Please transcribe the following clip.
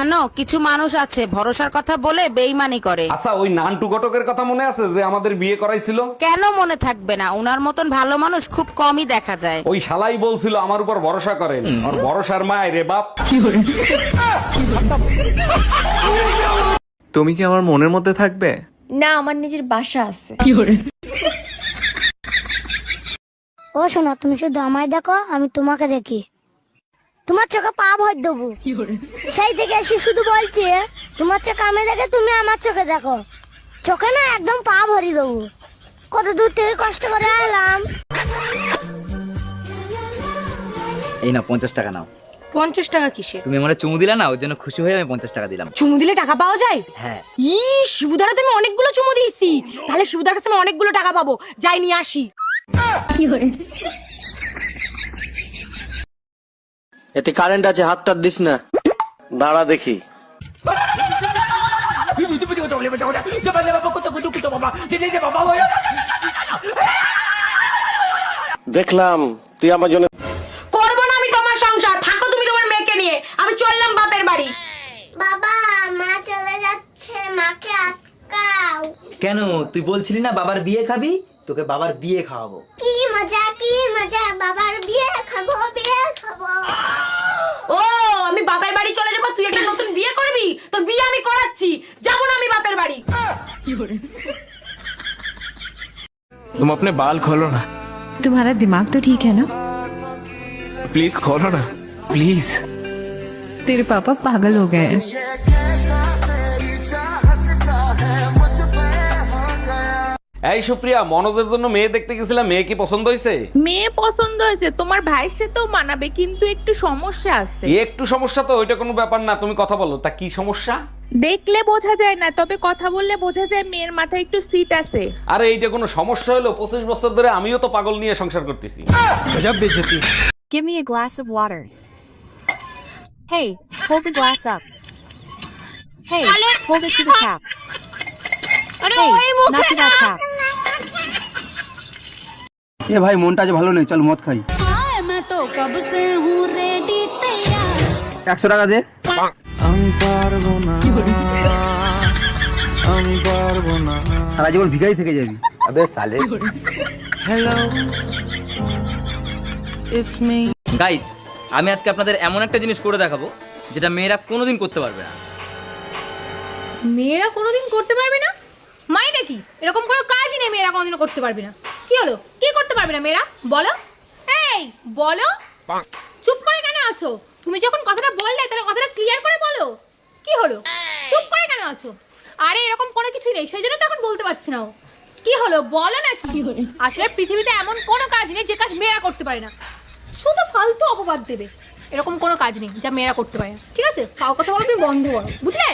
জানো কিছু মানুষ আছে ভরসার কথা বলে বেইমানি করে। আচ্ছা ওই নান্টু ঘটকের কথা মনে আছে যে আমাদের বিয়ে করাইছিল? কেন মনে থাকবে না? উনার মতন ভালো মানুষ খুব কমই দেখা যায়। ওই শালাই বলছিল আমার উপর ভরসা করেন। আর ভরসার মায় রে বাপ। তুমি কি আমার মনের মধ্যে থাকবে? না আমার নিজের বাসা আছে। ও শোনো তুমি শুধু আমায় দেখো আমি তোমাকে দেখি। তোমার চোখে পা ভর দেবো। সেই থেকে এসে শুধু বলছি তোমার চোখে আমি দেখে তুমি আমার চোখে দেখো। চোখে না একদম পা ভরি দেবো। কত দূর থেকে কষ্ট করে এলাম এই না পঞ্চাশ টাকা নাও। পঞ্চাশ টাকা কিসে? তুমি আমার চুমু দিলা না ওর জন্য খুশি হয়ে আমি পঞ্চাশ টাকা দিলাম। চুমু দিলে টাকা পাওয়া যায়? হ্যাঁ। ই শিবুদারা তুমি অনেকগুলো চুমু দিয়েছি। তাহলে শিবুদার কাছে আমি অনেকগুলো টাকা পাবো। যাই নিয়ে আসি। এতে কারেন্ট আছে হাতটা দিস না। দাঁড়া দেখি। দেখলাম তুই আমার জন্য করব না আমি তোমার সংসার থাকো তুমি তোমার মেয়েকে নিয়ে। আমি চললাম বাপের বাড়ি। বাবা মা চলে যাচ্ছে মাকে আটকাও। কেন? তুই বলছিলি না বাবার বিয়ে খাবি? তোকে বাবার বিয়ে খাওয়াবো। কি মজা কি মজা বাবার বিয়ে খাবো বিয়ে খাবো ও আমি বাপের বাড়ি চলে যাবো তুই একটা নতুন বিয়ে করবি তোর বিয়ে আমি করাচ্ছি যাবো না আমি বাপের বাড়ি तुम अपने बाल खोलो ना तुम्हारा दिमाग तो ठीक है ना प्लीज खोलो ना प्लीज तेरे पापा पागल हो गए हैं এই সুপ্রিয়া মনোজের জন্য মেয়ে দেখতে গেছিলাম মেয়ে কি পছন্দ হয়েছে? মেয়ে পছন্দ হয়েছে। তোমার ভাইয়ের সাথেও মানাবে কিন্তু একটু সমস্যা আছে। একটু সমস্যা তো ওইটা কোনো ব্যাপার না তুমি কথা বলো তা কি সমস্যা? দেখলে বোঝা যায় না তবে কথা বললে বোঝা যায় মেয়ের মাথায় একটু সিট আছে। আরে এইটা কোনো সমস্যা হলো? পঁচিশ বছর ধরে আমিও তো পাগল নিয়ে সংসার করতেছি। Give me a glass of water. Hey, hold the glass up. Hey, hold it to the tap. Hey, not to that tap. এ ভাই মনটা আজ ভালো নেই চল মদ খাই। একশো টাকা দে। আমি পারব না। আমি পারব না। সারা জীবন ভিখারি থেকে যাবি। আবে সালে। গাইস আমি আজকে আপনাদের এমন একটা জিনিস করে দেখাবো যেটা মেয়েরা কোনোদিন করতে পারবে না। মেয়েরা কোনোদিন করতে পারবে না? মানেটা কি? এরকম কোনো কাজই নেই মেয়েরা কোনোদিনও করতে পারবে না। কি হলো? কি করতে পারবে না মেয়েরা? বলো। এই বলো। চুপ করে কেন আছো? তুমি যখন কথাটা বললে তাহলে কথাটা ক্লিয়ার করে বলো। কি হলো? চুপ করে কেন আছো? আরে এরকম কোনো কিছু নেই। সেই জন্য তো এখন বলতে পারছি না কি হলো? বলো না কি? আসলে পৃথিবীতে এমন কোনো কাজ নেই যে কাজ মেয়েরা করতে পারে না। শুধু ফালতু অপবাদ দেবে। এরকম কোনো কাজ নেই যা মেয়েরা করতে পারে না। ঠিক আছে? ফাও কথা বলো তুমি বন্ধ করো। বুঝলে?